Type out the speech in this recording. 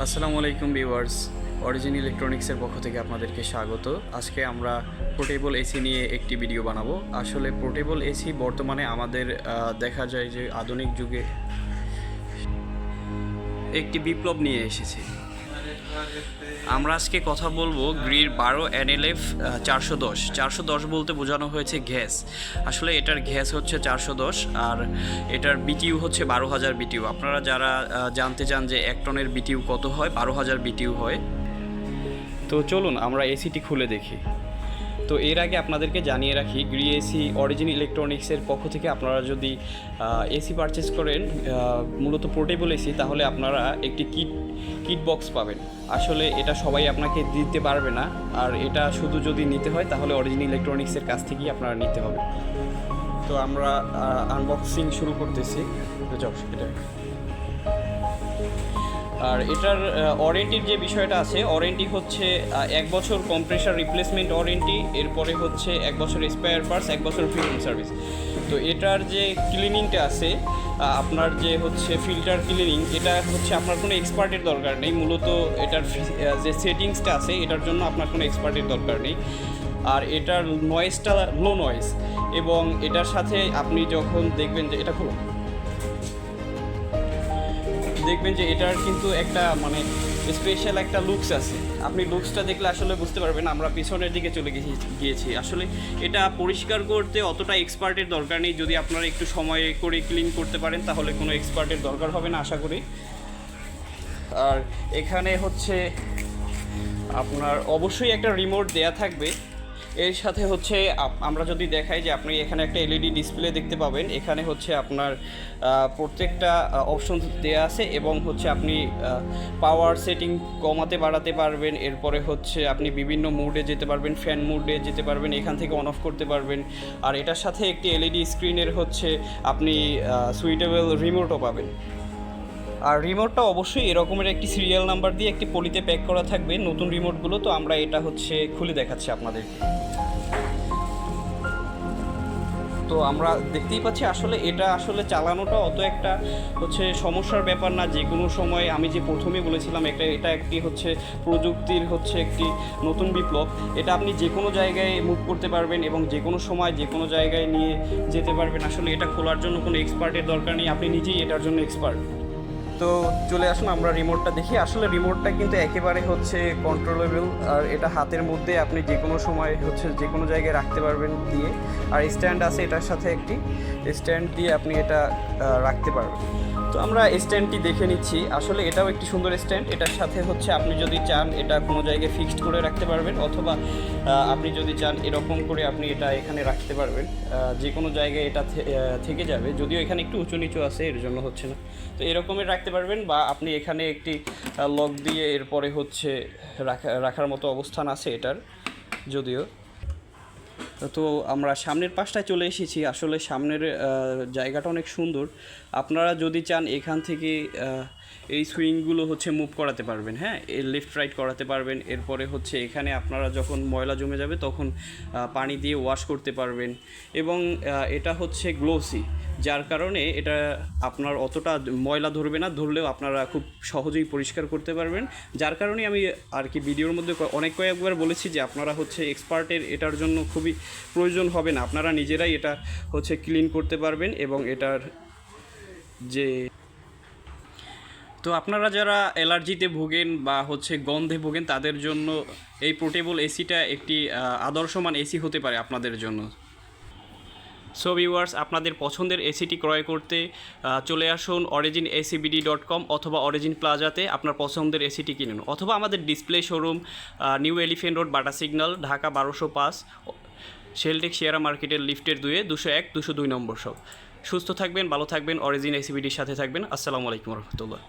আসসালামু আলাইকুম viewers origin ইলেকট্রনিক্সের পক্ষ থেকে আপনাদেরকে স্বাগত। আজকে আমরা পোর্টেবল এসি নিয়ে একটি ভিডিও বানাবো। আসলে পোর্টেবল এসি বর্তমানে আমাদের দেখা যায় যে আধুনিক যুগে একটি বিপ্লব নিয়ে এসেছে। আমরা আজকে কথা বলব গ্রির বারো এনএলএফ চারশো দশ। চারশো দশ বলতে বোঝানো হয়েছে গ্যাস। আসলে এটার গ্যাস হচ্ছে চারশো দশ আর এটার বিটিউ হচ্ছে বারো হাজার বিটিউ। আপনারা যারা জানতে চান যে এক টনের বিটিউ কত হয়, বারো হাজার বিটিউ হয়। তো চলুন আমরা এসিটি খুলে দেখি। তো এর আগে আপনাদেরকে জানিয়ে রাখি গ্রি এসি অরিজিন ইলেকট্রনিক্সের পক্ষ থেকে আপনারা যদি এসি পারচেস করেন মূলত পোর্টেবল এসি তাহলে আপনারা একটি কিট কিট বক্স পাবেন। আসলে এটা সবাই আপনাকে দিতে পারবে না, আর এটা শুধু যদি নিতে হয়, তাহলে অরিজিন ইলেকট্রনিক্সের কাছ থেকেই আপনারা নিতে হবে। তো আমরা আনবক্সিং শুরু করতেছি। এটা আর এটার ওয়ারেন্টির যে বিষয়টা আছে ওয়ারেন্টি হচ্ছে এক বছর কম্প্রেসার রিপ্লেসমেন্ট ওয়ারেন্টি এরপরে হচ্ছে এক বছর স্পেয়ার পার্টস এক বছর ফিল্ম সার্ভিস তো এটার যে ক্লিনিংটা আছে আপনার যে হচ্ছে ফিল্টার ক্লিনিং এটা হচ্ছে আপনার কোনো এক্সপার্টের দরকার নেই। মূলত এটার যে সেটিংসটা আছে, এটার জন্য আপনার কোনো এক্সপার্টের দরকার নেই। আর এটার নয়েজটা লো নয়েজ এবং এটার সাথে আপনি যখন দেখবেন যে, এটা খুলো দেখবেন যে এটার কিন্তু একটা মানে স্পেশাল একটা লুকস আছে। আপনি লুকসটা দেখলে আসলে বুঝতে পারবেন, আমরা পিছনের দিকে চলে গেছি, গিয়েছি। আসলে এটা পরিষ্কার করতে অতটা এক্সপার্টের দরকার নেই। যদি আপনারা একটু সময় করে ক্লিন করতে পারেন, তাহলে কোনো এক্সপার্টের দরকার হবে না, আশা করি। আর এখানে হচ্ছে আপনার অবশ্যই একটা রিমোট দেয়া থাকবে। এর সাথে হচ্ছে আমরা যদি দেখাই যে আপনি এখানে একটা এলইডি ডিসপ্লে দেখতে পাবেন, এখানে হচ্ছে আপনার প্রত্যেকটা অপশন দেওয়া আছে এবং হচ্ছে আপনি পাওয়ার সেটিং কমাতে বাড়াতে পারবেন, এরপরে হচ্ছে আপনি বিভিন্ন মুডে যেতে পারবেন ফ্যান মুডে যেতে পারবেন, এখান থেকে অন অফ করতে পারবেন। আর এটার সাথে একটি এলইডি স্ক্রিনের হচ্ছে আপনি সুইটেবল রিমোটও পাবেন। আর রিমোটটা অবশ্যই এরকমের একটি সিরিয়াল নাম্বার দিয়ে একটি পলিতে প্যাক করা থাকবে, নতুন রিমোটগুলো তো আমরা এটা হচ্ছে খুলে দেখাচ্ছি আপনাদের। তো আমরা দেখতেই পাচ্ছি আসলে এটা আসলে চালানোটা অত একটা হচ্ছে সমস্যার ব্যাপার না। যে কোনো সময় আমি যে প্রথমে বলেছিলাম এটা এটা একটি হচ্ছে প্রযুক্তির হচ্ছে একটি নতুন বিপ্লব। এটা আপনি যে কোনো জায়গায় মুভ করতে পারবেন এবং যে কোনো সময় যে কোনো জায়গায় নিয়ে যেতে পারবেন। আসলে এটা খোলার জন্য কোনো এক্সপার্টের দরকার নেই। আপনি নিজেই এটার জন্য এক্সপার্ট তো চলে আসুন, আমরা রিমোটটা দেখি। আসলে রিমোটটা কিন্তু একেবারে হচ্ছে কন্ট্রোলেবল আর এটা হাতের মধ্যে আপনি যে কোনো সময় হচ্ছে যে কোনো জায়গায় রাখতে পারবেন দিয়ে। আর স্ট্যান্ড আছে এটার সাথে একটি। স্ট্যান্ড দিয়ে আপনি এটা রাখতে পারবেন। তো আমরা স্ট্যান্ডটি দেখে নিচ্ছি। আসলে এটাও একটি সুন্দর স্ট্যান্ড এটার সাথে হচ্ছে আপনি যদি চান এটা কোনো জায়গায় ফিক্সড করে রাখতে পারবেন, অথবা আপনি যদি চান এরকম করে আপনি এটা এখানে রাখতে পারবেন। যে কোনো জায়গায় এটা থেকে যাবে। যদিও এখানে একটু উঁচু নিচু আছে, এর জন্য হচ্ছে না। তো এরকমের রাখতে পারবেন বা আপনি এখানে একটি লক দিয়ে এরপরে হচ্ছে রাখা, রাখার মতো অবস্থান আছে এটার, যদিও। তো আমরা সামনের পাশটায় চলে এসেছি। আসলে সামনের জায়গাটা অনেক সুন্দর। আপনারা যদি চান এখান থেকে এই সুইংগুলো হচ্ছে মুভ করাতে পারবেন হ্যাঁ? এই লেফট রাইট করাতে পারবেন। এরপরে হচ্ছে এখানে আপনারা যখন ময়লা জমে যাবে তখন পানি দিয়ে ওয়াশ করতে পারবেন। এবং এটা হচ্ছে গ্লোসি। যার কারণে এটা আপনার অতটা ময়লা ধরবে না, ধরলেও আপনারা খুব সহজেই পরিষ্কার করতে পারবেন। যার কারণে আমি আর কি ভিডিওর মধ্যে অনেক কয়েকবার বলেছি যে আপনারা হচ্ছে এক্সপার্টের এটার জন্য খুবই প্রয়োজন হবে না। আপনারা নিজেরাই এটা হচ্ছে ক্লিন করতে পারবেন এবং এটার যে তো আপনারা যারা অ্যালার্জিতে ভোগেন বা হচ্ছে গন্ধে ভোগেন, তাদের জন্য এই পোর্টেবল এসিটা একটি আদর্শমান এসি হতে পারে আপনাদের জন্য। সো ভিউয়ার্স আপনাদের পছন্দের এসিটি ক্রয় করতে চলে আসুন অরিজিন এসিবিডি ডট কম অথবা অরিজিন প্লাজাতে আপনার পছন্দের এসিটি কিনুন। অথবা আমাদের display showroom new elephant road Bata signal Dhaka বারোশো পাঁচ শেলটেক শেয়ারা মার্কেটের লিফটের দুয়ে দুশো এক, দুশো দুই নম্বর সব সুস্থ থাকবেন, ভালো থাকবেন অরিজিন এসিবিডির সাথে থাকবেন। আসসালামু আলাইকুম রহমতুল্লাহ।